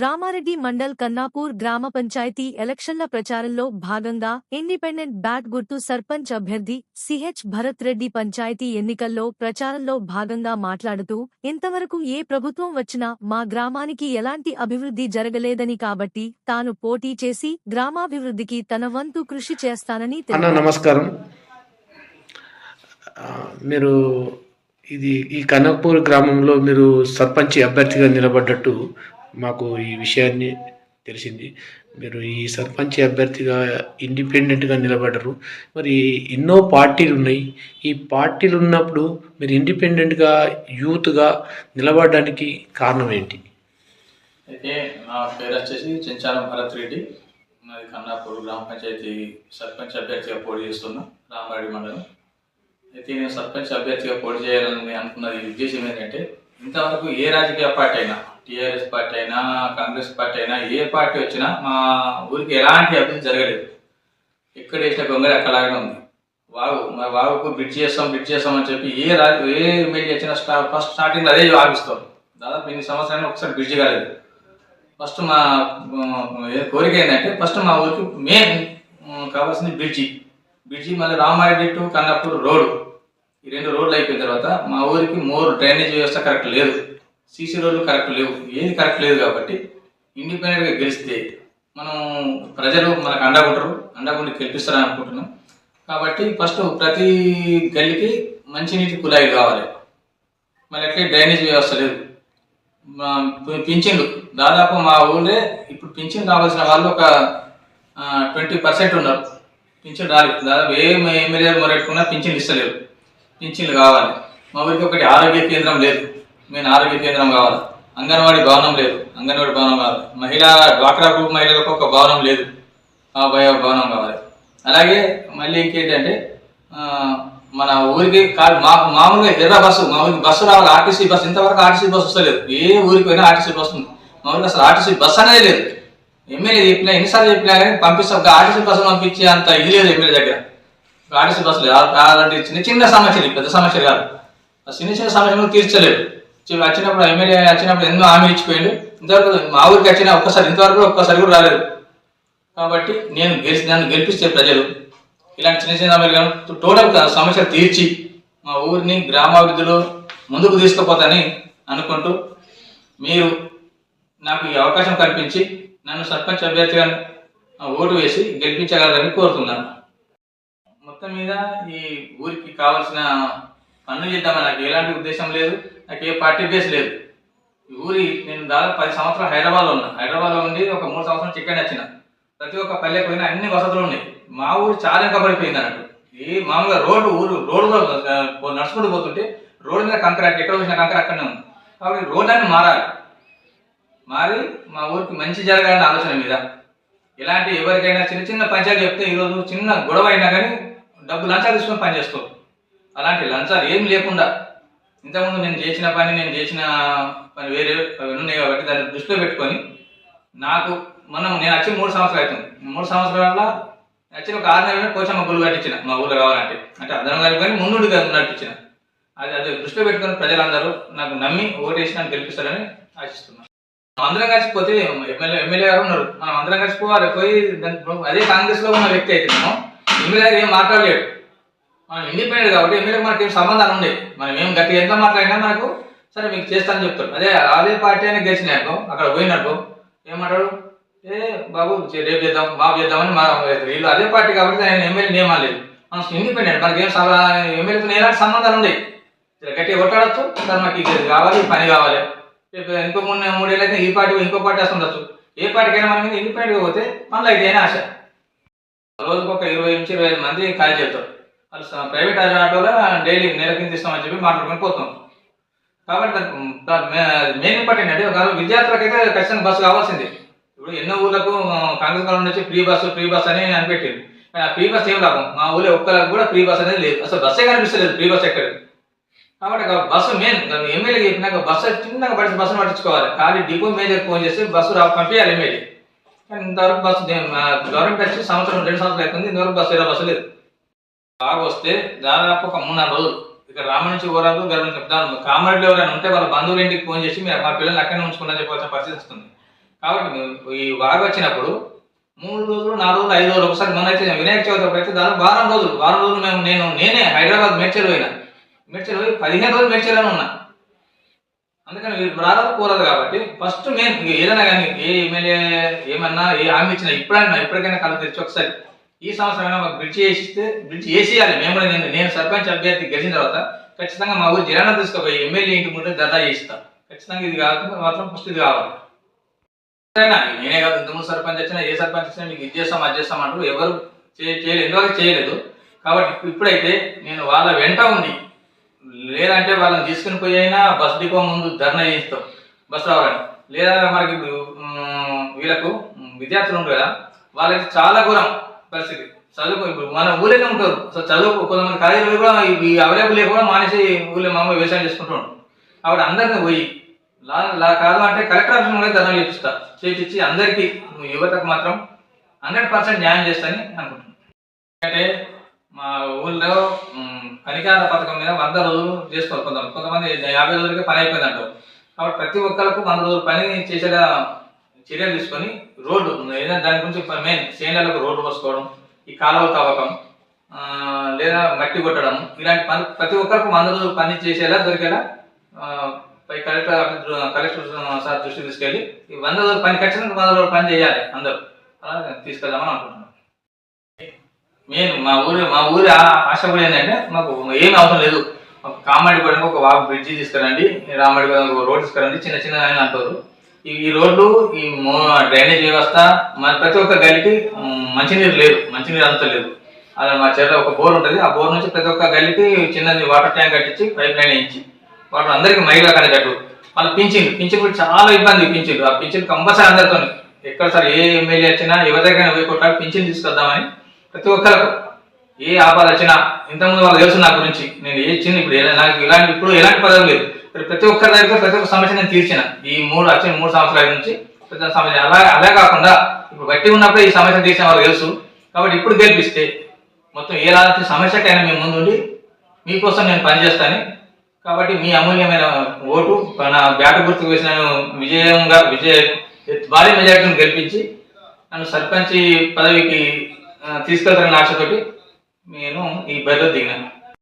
రామారెడ్డి మండల్ కన్నాపూర్ గ్రామ పంచాయతీ ఎలక్షన్ల ప్రచారంలో భాగంగా ఇండిపెండెంట్ బ్యాట్ గుర్తు సర్పంచ్ అభ్యర్థి సిహెచ్ భరత్ రెడ్డి పంచాయతీ ఎన్నికల్లో ప్రచారంలో భాగంగా మాట్లాడుతూ ఇంతవరకు ఏ ప్రభుత్వం వచ్చినా మా గ్రామానికి ఎలాంటి అభివృద్ధి జరగలేదని కాబట్టి తాను పోటీ చేసి గ్రామాభివృద్ధికి తన వంతు కృషి చేస్తానని నమస్కారం. మీరు ఇది ఈ కనకపూర్ గ్రామంలో మీరు సర్పంచ్ అభ్యర్థిగా నిలబడ్డట్టు మాకు ఈ విషయాన్ని తెలిసింది. మీరు ఈ సర్పంచ్ అభ్యర్థిగా ఇండిపెండెంట్గా నిలబడ్డరు. మరి ఎన్నో పార్టీలు ఉన్నాయి. ఈ పార్టీలు ఉన్నప్పుడు మీరు ఇండిపెండెంట్గా యూత్గా నిలబడడానికి కారణం ఏంటి? అయితే నా పేరు వచ్చేసి చెంచాలం భరత్ రెడ్డి. నాది కన్నాపూర్ గ్రామ పంచాయతీ సర్పంచ్ అభ్యర్థిగా పోటీ చేస్తున్నా రామారెడ్డి మండలం. అయితే నేను సర్పంచ్ అభ్యర్థిగా పోటీ చేయాలని అనుకున్నది ఉద్దేశం ఏంటంటే ఇంతవరకు ఏ రాజకీయ పార్టీ అయినా టీఆర్ఎస్ పార్టీ అయినా కాంగ్రెస్ పార్టీ అయినా ఏ పార్టీ వచ్చినా మా ఊరికి ఎలాంటి అభివృద్ధి జరగలేదు. ఎక్కడ వేసిన గొంగళి అక్కడలాగానే ఉంది. వాగు మా వాగుకు బ్రిడ్జ్ చేస్తాం బ్రిడ్జ్ చేస్తాం అని చెప్పి ఏ రాజు ఏ ఎమ్మెల్యే వచ్చినా స్టా ఫస్ట్ స్టార్టింగ్ అదే ఆగిస్తాం. దాదాపు ఎన్ని సంవత్సరాలు ఒకసారి బ్రిడ్జ్ కాలేదు. ఫస్ట్ మా ఏ కోరిక ఏంటంటే ఫస్ట్ మా ఊరికి మెయిన్ కావాల్సింది బ్రిడ్జి బ్రిడ్జి మళ్ళీ రామారెడ్డి టు కన్నప్పూర్ రోడ్. ఈ రెండు రోడ్లు అయిపోయిన తర్వాత మా ఊరికి మోర్ డ్రైనేజ్ వ్యవస్థ కరెక్ట్ లేదు. సీసీ రోడ్లు కరెక్ట్ లేవు. ఏది కరెక్ట్ లేదు కాబట్టి ఇండిపెండెంట్గా గెలిస్తే మనం ప్రజలు మనకు అండగుంటారు అండగుండి గెలిపిస్తారని అనుకుంటున్నాం. కాబట్టి ఫస్ట్ ప్రతి గల్లికి మంచినీటి కుళాయి కావాలి. మరి అట్లే డ్రైనేజ్ వ్యవస్థ లేదు. మా పింఛన్లు. దాదాపు మా ఊళ్ళే ఇప్పుడు పింఛన్ కావాల్సిన వాళ్ళు ఒక ట్వంటీ పర్సెంట్ ఉన్నారు. పింఛన్ రాలేదు. దాదాపు ఏ ఎమ్మెల్యే మొరెట్టుకున్నా పింఛన్లు ఇస్తలేరు. పింఛన్లు కావాలి. మా ఊరికి ఒకటి ఆరోగ్య కేంద్రం లేదు. మేము ఆరోగ్య కేంద్రం కావాలి. అంగన్వాడీ భవనం లేదు. అంగన్వాడీ భవనం కావాలి. మహిళా డ్వాక్రా గ్రూప్ మహిళలకు ఒక భవనం లేదు. ఆ భవనం కావాలి. అలాగే మళ్ళీ ఇంకేంటంటే మన ఊరికి కాదు మా మామూలుగా ఎర్ర బస్సు మా ఊరికి బస్సు రావాలి ఆర్టీసీ బస్సు ఇంతవరకు ఆర్టీసీ బస్సు వస్తలేదు ఏ ఊరికి పోయినా ఆర్టీసీ బస్సు ఉంది. మా ఊరికి అసలు ఆర్టీసీ బస్సు అనేది లేదు. ఎమ్మెల్యే చెప్పినా ఎన్నిసార్లు చెప్పినా కానీ పంపిస్తాం ఆర్టీసీ బస్సు పంపించే అంత ఇది లేదు ఎమ్మెల్యే దగ్గర. ఆర్టీసీ బస్సు లేదు. అలాంటి చిన్న చిన్న సమస్యలు పెద్ద సమస్యలు కాదు. ఆ చిన్న చిన్న సమస్యలు తీర్చలేదు. వచ్చినప్పుడు ఎమ్మెల్యే వచ్చినప్పుడు ఎన్నో హామీ ఇచ్చిపోయాడు. ఇంతవరకు మా ఊరికి వచ్చిన ఒక్కసారి ఇంతవరకు ఒక్కసారి కూడా రాలేదు. కాబట్టి నేను గెలిచి నన్ను గెలిపిస్తే ప్రజలు. ఇలాంటి చిన్న చిన్న సమస్యలు కానీ టోటల్ సమస్యలు తీర్చి మా ఊరిని గ్రామాభివృద్ధిలో ముందుకు తీసుకుపోతానని అనుకుంటూ మీరు నాకు ఈ అవకాశం కల్పించి నన్ను సర్పంచ్ అభ్యర్థిగా ఓటు వేసి గెలిపించగలరని కోరుతున్నాను. మొత్తం మీద ఈ ఊరికి కావాల్సిన పనులు చేద్దామని నాకు ఎలాంటి ఉద్దేశం లేదు. నాకు ఏ పార్టీ బేస్ లేదు. ఈ ఊరి నేను దాదాపు పది సంవత్సరాలు హైదరాబాద్లో ఉన్నా. హైదరాబాద్లో ఉండి ఒక మూడు సంవత్సరాలు చికెన్ వచ్చిన ప్రతి ఒక్క పల్లె పోయినా అన్ని వసతులు ఉన్నాయి. మా ఊరు చాలా వెనకబడిపోయింది అన్నట్టు. ఈ మామూలుగా రోడ్డు ఊరు రోడ్డులో నడుచుకుంటూ పోతుంటే రోడ్డు మీద కంకర ఎక్కడ వచ్చిన కంకర అక్కడనే ఉంది. కాబట్టి రోడ్డు అని మారాలి. మారి మా ఊరికి మంచి జరగాలనే ఆలోచన మీద. ఎలాంటి ఎవరికైనా చిన్న చిన్న పంచాయతీ చెప్తే ఈరోజు చిన్న గొడవ అయినా కానీ డబ్బు లంచాలు తీసుకొని పనిచేస్తాం. అలాంటి లంచాలు ఏం లేకుండా ఇంతకుముందు నేను చేసిన పని నేను చేసిన పని వేరే ఉన్నాయి కాబట్టి దాన్ని దృష్టిలో పెట్టుకొని నాకు మనం నేను వచ్చి మూడు సంవత్సరాలు అవుతుంది. మూడు సంవత్సరాల వచ్చిన ఒక ఆరు నెలలు మా గుళ్ళు కట్టించిన మా ఊళ్ళో కావాలంటే. అంటే అందరం కలిపి కానీ ముందు నడిపించిన. అది అది దృష్టిలో పెట్టుకొని ప్రజలందరూ నాకు నమ్మి ఓటేసి నన్ను గెలిపిస్తారని ఆశిస్తున్నాను అందరం అందరం కలిసిపోతే ఎమ్మెల్యే ఎమ్మెల్యే గారు ఉన్నారు. మనం అందరం కలిసిపోవాలి పోయి దాని- అదే కాంగ్రెస్లో ఉన్న వ్యక్తి అయితే మనం ఎమ్మెల్యే గారు ఏం మాట్లాడలేడు మనం ఇండిపెండెంట్ కాబట్టి ఎమ్మెల్యే మనకి ఏం సంబంధాలు ఉండే మనం ఏం గట్టి ఎంత మాట్లాడినా మనకు సరే మీకు చేస్తానని చెప్తాడు. అదే అదే పార్టీ అని గెలిచినాకో అక్కడ పోయినట్టు ఏమంటాడు? ఏ బాబు రేపు చేద్దాం బాబు చేద్దామని మా వీళ్ళు అదే పార్టీ కాబట్టి ఆయన ఎమ్మెల్యే లేదు మనం ఇండిపెండెంట్ మనకి ఏం ఎమ్మెల్యేతో ఎలాంటి సంబంధాలు ఉండేవి? గట్టిగా కొట్టాడచ్చు సార్ మాకు ఇది కావాలి పని కావాలి. రేపు ఇంకో మూడు మూడేళ్ళు అయితే ఈ పార్టీ ఇంకో పార్టీ వస్తుండొచ్చు. ఏ పార్టీకైనా మన మీద ఇండిపెండెంట్గా పోతే మనలో ఇదేనా ఆశ. రోజుకొక ఇరవై నుంచి ఇరవై ఐదు మంది ఖాళీ చేస్తారు. ప్రైవేట్ ఆటోలో డైలీ నెలకి ఇస్తామని చెప్పి మాట్లాడుకొని పోతాం. కాబట్టి మెయిన్ ఇంపార్టెంట్ అంటే ఒక విద్యార్థులకైతే ఖచ్చితంగా బస్సు కావాల్సింది. ఇప్పుడు ఎన్నో ఊళ్ళకు కాంగ్రెస్ కాలం నుంచి ఫ్రీ బస్సు ఫ్రీ బస్ అని అనిపెట్టింది కానీ ఆ ఫ్రీ బస్ ఏం లాభం? మా ఊళ్ళో ఒక్కరికి కూడా ఫ్రీ బస్ అనేది లేదు. అసలు బస్సే కనిపిస్తలేదు ఫ్రీ బస్ ఎక్కడ? కాబట్టి బస్సు మెయిన్ ఎమ్మెల్యే చెప్పినాక బస్సు చిన్నగా పడిచి బస్సును పట్టించుకోవాలి. ఖాళీ డిపో మేజర్ ఫోన్ చేసి బస్సు రా పంపించాలి ఎమ్మెల్యే కానీ ఇంతవరకు బస్సు గవర్నమెంట్ వచ్చి సంవత్సరం రెండు సంవత్సరాలు అవుతుంది. ఇంతవరకు బస్సు ఏదో బస్సు లేదు. బాగా వస్తే దాదాపు ఒక మూడు నాలుగు రోజులు. ఇక్కడ రామ నుంచి ఊరాలు గర్భ నుంచి చెప్తాను కామారెడ్డి ఎవరైనా ఉంటే వాళ్ళ బంధువుల ఇంటికి ఫోన్ చేసి మీరు మా పిల్లల్ని అక్కడనే ఉంచుకున్నా చెప్పాల్సిన పరిస్థితి వస్తుంది. కాబట్టి ఈ వాగు వచ్చినప్పుడు మూడు రోజులు నాలుగు రోజులు ఐదు రోజులు ఒకసారి మొన్న అయితే వినాయక చవితి అయితే దాదాపు వారం రోజులు. వారం రోజులు మేము నేను నేనే హైదరాబాద్ మేడ్చల్ పోయినా. మేడ్చల్ పోయి పదిహేను రోజులు మేడ్చల్లోనే ఉన్నా. అందుకని వీళ్ళు రాదు కూరదు కాబట్టి ఫస్ట్ నేను ఏదైనా కానీ ఏ ఎమ్మెల్యే ఏమన్నా ఏ హామీ ఇచ్చినా ఇప్పుడైనా ఇప్పటికైనా కళ్ళు తెరిచి ఒకసారి ఈ సంవత్సరం అయినా మాకు బ్రిడ్జ్ వేసిస్తే బ్రిడ్జ్ వేసేయాలి మేము నేను నేను సర్పంచ్ అభ్యర్థి గెలిచిన తర్వాత ఖచ్చితంగా మా ఊరు జిల్లాలో తీసుకుపోయి ఎమ్మెల్యే ఇంటి ముందు దర్దా చేయిస్తాను ఖచ్చితంగా ఇది కాకుండా మాత్రం ఫస్ట్ ఇది కావాలి. నేనే కాదు ఇంతకుముందు సర్పంచ్ వచ్చినా ఏ సర్పంచ్ వచ్చినా మీకు ఇది చేస్తాం అది చేస్తాం అంటారు. ఎవరు చేయలేదు ఎందువల్ల చేయలేదు? కాబట్టి ఇప్పుడైతే నేను వాళ్ళ వెంట ఉంది లేదంటే వాళ్ళని తీసుకుని పోయి అయినా బస్ డిపో ముందు ధర్నా చేయిస్తాం. బస్ రావాలని. లేదా మనకి వీళ్ళకు విద్యార్థులు ఉండరు కదా. వాళ్ళకి చాలా ఘోరం. పరిస్థితి. చదువుకో ఇప్పుడు. మన ఊళ్ళోనే ఉంటారు. సో చదువు కొంతమంది కాలేజీలో కూడా ఇవి అవైలబుల్ కూడా మానేసి ఊళ్ళో మామూలు వ్యవసాయం చేసుకుంటూ ఉంటారు. కాబట్టి అందరినీ పోయి లా లా కాదు అంటే కలెక్టర్ ఆఫీస్ కూడా ధర్నా చేపిస్తా. చేపించి అందరికీ యువతకు మాత్రం హండ్రెడ్ పర్సెంట్ న్యాయం చేస్తానని అనుకుంటున్నాను. అంటే మా ఊళ్ళో మ్, కనికార పథకం మీద వంద రోజులు చేసుకోవాలి కొంతమంది. కొంతమంది యాభై రోజులకి పని అయిపోయింది అంటారు కాబట్టి ప్రతి ఒక్కరికి వంద రోజులు పని చేసేలా చర్యలు తీసుకొని రోడ్డు ఏదైనా దాని గురించి మెయిన్ సేనలకు రోడ్డు పోసుకోవడం ఈ కాలువ తవ్వకం లేదా మట్టి కొట్టడం ఇలాంటి పని ప్రతి ఒక్కరికి మందులు రోజులు పని చేసేలా దొరికేలా పై కలెక్టర్ కలెక్టర్ సార్ దృష్టి తీసుకెళ్ళి ఈ వంద రోజులు పని ఖచ్చితంగా వంద రోజులు పని చేయాలి అందరూ. అలా తీసుకెళ్దామని అనుకుంటున్నాం. మెయిన్ మా ఊరి మా ఊరి ఆశ కూడా ఏంటంటే మాకు ఏమి అవసరం లేదు. కామాడి పడిన ఒక వాగు బ్రిడ్జి తీసుకురండి రామడి ఒక రోడ్ తీసుకురండి చిన్న చిన్న అని అంటారు. ఈ రోడ్లు ఈ డ్రైనేజ్ వ్యవస్థ మన ప్రతి ఒక్క గలికి మంచినీరు లేదు. మంచినీరు అంత లేదు. అలా మా చేత ఒక బోర్ ఉంటుంది. ఆ బోర్ నుంచి ప్రతి ఒక్క గల్లీకి చిన్నది వాటర్ ట్యాంక్ కట్టించి పైప్ లైన్ వేయించి వాటర్ అందరికీ మైగా కట్టు. వాళ్ళు పింఛన్లు పింఛన్ కూడా చాలా ఇబ్బంది పింఛన్లు ఆ పింఛన్ కంపల్సరీ అందరితో ఎక్కడ సార్ ఏ ఎమ్మెల్యే వచ్చినా ఎవరి దగ్గర పోయి కొట్టాలి పింఛన్ తీసుకొద్దామని ప్రతి ఒక్కరికి ఏ ఆపద వచ్చినా ఇంతకుముందు వాళ్ళు తెలుసు నా గురించి. నేను ఏ చిన్న ఇప్పుడు నాకు ఇలాంటి ఇప్పుడు ఎలాంటి పదవి లేదు. ప్రతి ఒక్కరి దగ్గర ప్రతి ఒక్క సమస్య నేను తీర్చిన. ఈ మూడు వచ్చిన మూడు సంవత్సరాల నుంచి ప్రతి సమస్య. అలా అలా కాకుండా ఇప్పుడు బట్టి ఉన్నప్పుడే ఈ సమస్య తీర్చిన వాళ్ళు తెలుసు. కాబట్టి ఇప్పుడు గెలిపిస్తే మొత్తం ఏ లాంటి సమస్యకైనా మేము ముందుండి మీకోసం నేను పనిచేస్తాను. కాబట్టి మీ అమూల్యమైన ఓటు నా బ్యాట గుర్తుకు వేసిన విజయంగా విజయ భారీ మెజార్టీని గెలిపించి నన్ను సర్పంచ్ పదవికి తీసుకెళ్తారని ఆశతోటి నేను ఈ బరిలో దిగినాను.